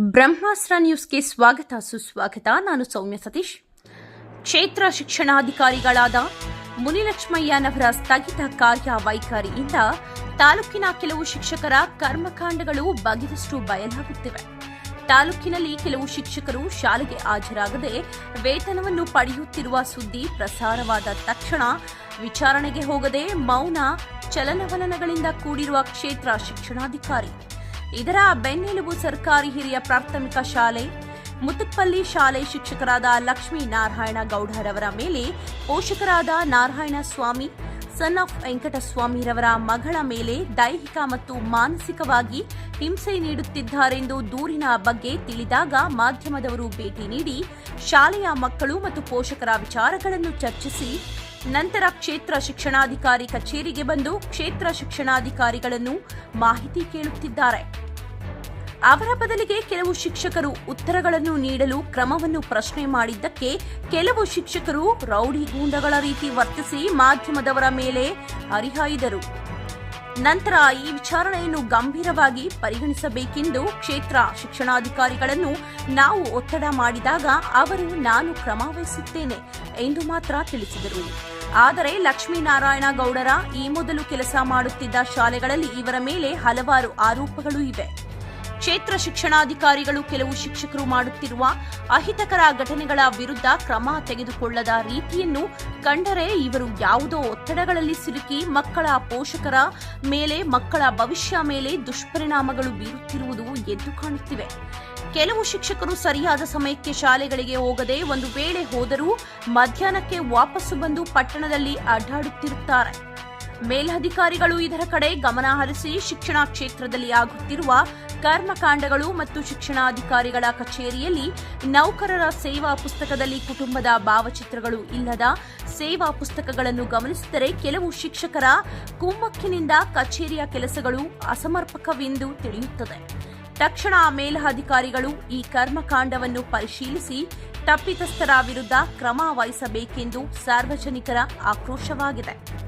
ಬ್ರಹ್ಮಾಸ್ತ್ರ ನ್ಯೂಸ್ಗೆ ಸ್ವಾಗತ, ಸುಸ್ವಾಗತ. ನಾನು ಸೌಮ್ಯ ಸತೀಶ್. ಕ್ಷೇತ್ರ ಶಿಕ್ಷಣಾಧಿಕಾರಿಗಳಾದ ಮುನಿಲಕ್ಷ್ಮಯ್ಯನವರ ಸ್ಥಗಿತ ಕಾರ್ಯ ವೈಖರಿಯಿಂದ ತಾಲೂಕಿನ ಕೆಲವು ಶಿಕ್ಷಕರ ಕರ್ಮಕಾಂಡಗಳು ಬಗೆದಷ್ಟು ಬಯಲಾಗುತ್ತಿವೆ. ತಾಲೂಕಿನಲ್ಲಿ ಕೆಲವು ಶಿಕ್ಷಕರು ಶಾಲೆಗೆ ಹಾಜರಾಗದೆ ವೇತನವನ್ನು ಪಡೆಯುತ್ತಿರುವ ಸುದ್ದಿ ಪ್ರಸಾರವಾದ ತಕ್ಷಣ ವಿಚಾರಣೆಗೆ ಹೋಗದೆ ಮೌನ ಚಲನವಲನಗಳಿಂದ ಕೂಡಿರುವ ಕ್ಷೇತ್ರ ಶಿಕ್ಷಣಾಧಿಕಾರಿ. ಇದರ ಬೆನ್ನೆಲುಬು ಸರ್ಕಾರಿ ಹಿರಿಯ ಪ್ರಾಥಮಿಕ ಶಾಲೆ ಮುತ್ತುಪ್ಪಲ್ಲಿ ಶಾಲೆ ಶಿಕ್ಷಕರಾದ ಲಕ್ಷ್ಮೀ ನಾರಾಯಣ ಗೌಡರವರ ಮೇಲೆ ಪೋಷಕರಾದ ನಾರಾಯಣ ಸ್ವಾಮಿ, ಸನ್ ಆಫ್ ವೆಂಕಟಸ್ವಾಮಿರವರ ಮಗಳ ಮೇಲೆ ದೈಹಿಕ ಮತ್ತು ಮಾನಸಿಕವಾಗಿ ಹಿಂಸೆ ನೀಡುತ್ತಿದ್ದಾರೆಂದು ದೂರಿನ ಬಗ್ಗೆ ತಿಳಿದಾಗ ಮಾಧ್ಯಮದವರು ಭೇಟಿ ನೀಡಿ ಶಾಲೆಯ ಮಕ್ಕಳು ಮತ್ತು ಪೋಷಕರ ವಿಚಾರಗಳನ್ನು ಚರ್ಚಿಸಿ, ನಂತರ ಕ್ಷೇತ್ರ ಶಿಕ್ಷಣಾಧಿಕಾರಿ ಕಚೇರಿಗೆ ಬಂದು ಕ್ಷೇತ್ರ ಶಿಕ್ಷಣಾಧಿಕಾರಿಗಳನ್ನು ಮಾಹಿತಿ ಕೇಳುತ್ತಿದ್ದಾರೆ. ಅವರ ಬದಲಿಗೆ ಕೆಲವು ಶಿಕ್ಷಕರು ಉತ್ತರಗಳನ್ನು ನೀಡಲು ಕ್ರಮವನ್ನು ಪ್ರಶ್ನೆ ಮಾಡಿದ್ದಕ್ಕೆ ಕೆಲವು ಶಿಕ್ಷಕರು ರೌಡಿ ಗೂಂಡಗಳ ರೀತಿ ವರ್ತಿಸಿ ಮಾಧ್ಯಮದವರ ಮೇಲೆ ಹರಿಹಾಯಿದರು. ನಂತರ ಈ ವಿಚಾರಣೆಯನ್ನು ಗಂಭೀರವಾಗಿ ಪರಿಗಣಿಸಬೇಕೆಂದು ಕ್ಷೇತ್ರ ಶಿಕ್ಷಣಾಧಿಕಾರಿಗಳನ್ನು ನಾವು ಒತ್ತಡ ಮಾಡಿದಾಗ ಅವರು, ನಾನು ಕ್ರಮ ವಹಿಸುತ್ತೇನೆ ಎಂದು ಮಾತ್ರ ತಿಳಿಸಿದರು. ಆದರೆ ಲಕ್ಷ್ಮೀನಾರಾಯಣ ಗೌಡರ ಈ ಮೊದಲು ಕೆಲಸ ಮಾಡುತ್ತಿದ್ದ ಶಾಲೆಗಳಲ್ಲಿ ಇವರ ಮೇಲೆ ಹಲವಾರು ಆರೋಪಗಳು ಇವೆ. ಕ್ಷೇತ್ರ ಶಿಕ್ಷಣಾಧಿಕಾರಿಗಳು ಕೆಲವು ಶಿಕ್ಷಕರು ಮಾಡುತ್ತಿರುವ ಅಹಿತಕರ ಘಟನೆಗಳ ವಿರುದ್ಧ ಕ್ರಮ ತೆಗೆದುಕೊಳ್ಳದ ರೀತಿಯನ್ನು ಕಂಡರೆ ಇವರು ಯಾವುದೋ ಒತ್ತಡಗಳಲ್ಲಿ ಸಿಲುಕಿ ಮಕ್ಕಳ ಪೋಷಕರ ಮೇಲೆ, ಮಕ್ಕಳ ಭವಿಷ್ಯ ಮೇಲೆ ದುಷ್ಪರಿಣಾಮಗಳು ಬೀರುತ್ತಿರುವುದು ಎದ್ದು ಕಾಣುತ್ತಿವೆ. ಕೆಲವು ಶಿಕ್ಷಕರು ಸರಿಯಾದ ಸಮಯಕ್ಕೆ ಶಾಲೆಗಳಿಗೆ ಹೋಗದೆ ಒಂದು ವೇಳೆ ಹೋದರೂ ಮಧ್ಯಾಹ್ನಕ್ಕೆ ವಾಪಸ್ಸು ಬಂದು ಪಟ್ಟಣದಲ್ಲಿ ಅಡ್ಡಾಡುತ್ತಿರುತ್ತಾರೆ. ಮೇಲಧಿಕಾರಿಗಳು ಇದರ ಕಡೆ ಗಮನ ಹರಿಸಿ ಶಿಕ್ಷಣ ಕ್ಷೇತ್ರದಲ್ಲಿ ಆಗುತ್ತಿರುವ ಕರ್ಮಕಾಂಡಗಳು ಮತ್ತು ಶಿಕ್ಷಣಾಧಿಕಾರಿಗಳ ಕಚೇರಿಯಲ್ಲಿ ನೌಕರರ ಸೇವಾ ಪುಸ್ತಕದಲ್ಲಿ ಕುಟುಂಬದ ಭಾವಚಿತ್ರಗಳು ಇಲ್ಲದ ಸೇವಾ ಪುಸ್ತಕಗಳನ್ನು ಗಮನಿಸಿದರೆ ಕೆಲವು ಶಿಕ್ಷಕರ ಕುಮ್ಮಕ್ಕಿನಿಂದ ಕಚೇರಿಯ ಕೆಲಸಗಳು ಅಸಮರ್ಪಕವೆಂದು ತಿಳಿಯುತ್ತದೆ. ತಕ್ಷಣ ಮೇಲಧಿಕಾರಿಗಳು ಈ ಕರ್ಮಕಾಂಡವನ್ನು ಪರಿಶೀಲಿಸಿ ತಪ್ಪಿತಸ್ಥರ ವಿರುದ್ಧ ಕ್ರಮ ವಹಿಸಬೇಕೆಂದು ಸಾರ್ವಜನಿಕರ ಆಕ್ರೋಶವಾಗಿದೆ.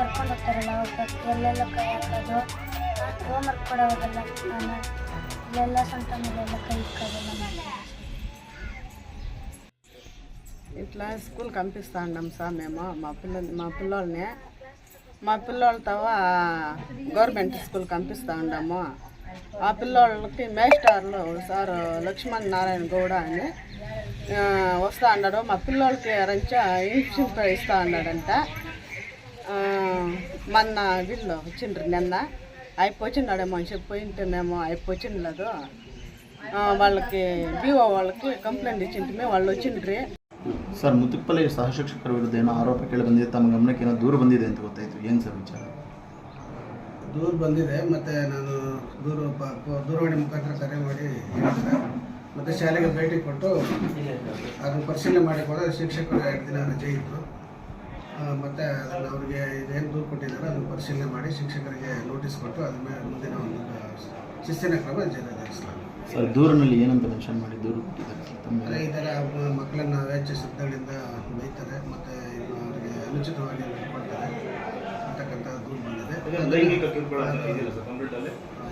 ಕರ್ಕೊಂಡು ಹೋಗ್ತಾರಲ್ಲ ಅವಾಗ ಎಲ್ಲೆಲ್ಲ ಕೈ ಹಾಕೋದು ಹೋಮ್ವರ್ಕ್ ಕೊಡೋವಾಗೆಲ್ಲ ನಾನು ಇಲ್ಲೆಲ್ಲ ಸೊಂಟ ಮೇಲೆಲ್ಲ ಕೈ ಇಕ್ಕೋದೆಲ್ಲ ಮಾಡ್ತೀನಿ ఇట్లా స్కూల్ పంపిస్తాండం సార్ మేము మా పిల్ల మా పిల్లోల్ని మా పిల్లోళ్ళతో గవర్నమెంట్ స్కూల్ పంపిస్తా ఉన్నాము ఆ పిల్లోళ్ళకి మేస్టార్లు సార్ లక్ష్మణ్ నారాయణ గౌడ అని ఆ, వస్తా అన్నాడు మా పిల్లోళ్ళకి రంచ ఇంజక్షన్ ఇస్తా అన్నాడంట ఆ, మొన్న వీళ్ళు వచ్చిండ్రు నిన్న అయిపోయిండాడేమో అని చెప్పి పోయింటే మేము అయిపోయిండలేదు వాళ్ళకి బీఓ వాళ్ళకి కంప్లైంట్ ఇచ్చింటే వాళ్ళు వచ్చిండ్రి ಸರ್ ಮುತ್ತುಪ್ಪಲ್ಲಿ ಸಹಶಿಕ್ಷಕರ ವಿರುದ್ಧ ಏನೋ ಆರೋಪ ಕೇಳಿ ಬಂದಿದೆ ತಮ್ಮ ಗಮನಕ್ಕೆ ಏನೋ ದೂರು ಬಂದಿದೆ ಅಂತ ಗೊತ್ತಾಯ್ತು ಏನು ಸರ್ ವಿಚಾರ ದೂರು ಬಂದಿದೆ ಮತ್ತು ನಾನು ದೂರು ಪ- ಪ- ದೂರವಾಣಿ ಮುಖಾಂತರ ಕರೆ ಮಾಡಿ ಹೇಳಿದೆ ಮತ್ತು ಶಾಲೆಗೆ ಭೇಟಿ ಕೊಟ್ಟು ಅದನ್ನು ಪರಿಶೀಲನೆ ಮಾಡಿ ಕೂಡ ಶಿಕ್ಷಕರು ಎರಡು ದಿನ ರಜೆ ಇದ್ದರು ಮತ್ತು ಅದನ್ನು ಅವರಿಗೆ ಇದೇನು ದೂರು ಕೊಟ್ಟಿದ್ದಾರೆ ಅದನ್ನು ಪರಿಶೀಲನೆ ಮಾಡಿ ಶಿಕ್ಷಕರಿಗೆ ನೋಟಿಸ್ ಕೊಟ್ಟು ಅದ್ರ ಮೇಲೆ ಮುಂದಿನ ಒಂದು ಶಿಸ್ತಿನ ಕ್ರಮ ಜರುಗಿಸಲಾಗುತ್ತೆ ಸರ್ ದೂರಿನಲ್ಲಿ ಏನಂತ ಮೆನ್ಷನ್ ಮಾಡಿ ದೂರು ಕೊಟ್ಟಿದ್ದಾರೆ ಈ ಥರ ಮಕ್ಕಳನ್ನು ವೆಚ್ಚ ಶಬ್ದಗಳಿಂದ ಬೈತಾರೆ ಮತ್ತು ಇನ್ನು ಅವರಿಗೆ ಅನುಚಿತವಾಗಿ ಕೊಡ್ತಾರೆ ಅಂತಕ್ಕಂಥ ದೂರು ಬಂದಿದೆ.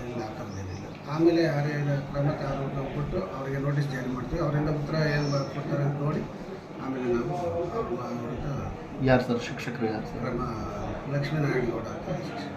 ಇಲ್ಲ ಆ ಥರದ್ದೇನಿಲ್ಲ ಆಮೇಲೆ ಯಾರೇ ಕ್ರಮ ತಾವು ಕೊಟ್ಟು ಅವರಿಗೆ ನೋಟಿಸ್ ಜಾರಿ ಮಾಡ್ತೀವಿ. ಅವರಿಂದ ಉತ್ತರ ಏನು ಕೊಡ್ತಾರೆ ಅಂತ ನೋಡಿ ಆಮೇಲೆ ನಾವು ಅವ್ರ ವಿರುದ್ಧ ಯಾರು ಸರ್ ಶಿಕ್ಷಕರು ಯಾರು ಸರ್? ಕ್ರಮ ಲಕ್ಷ್ಮೀನಾರಾಯಣ ಗೌಡ ಅಂತ ಶಿಕ್ಷಕ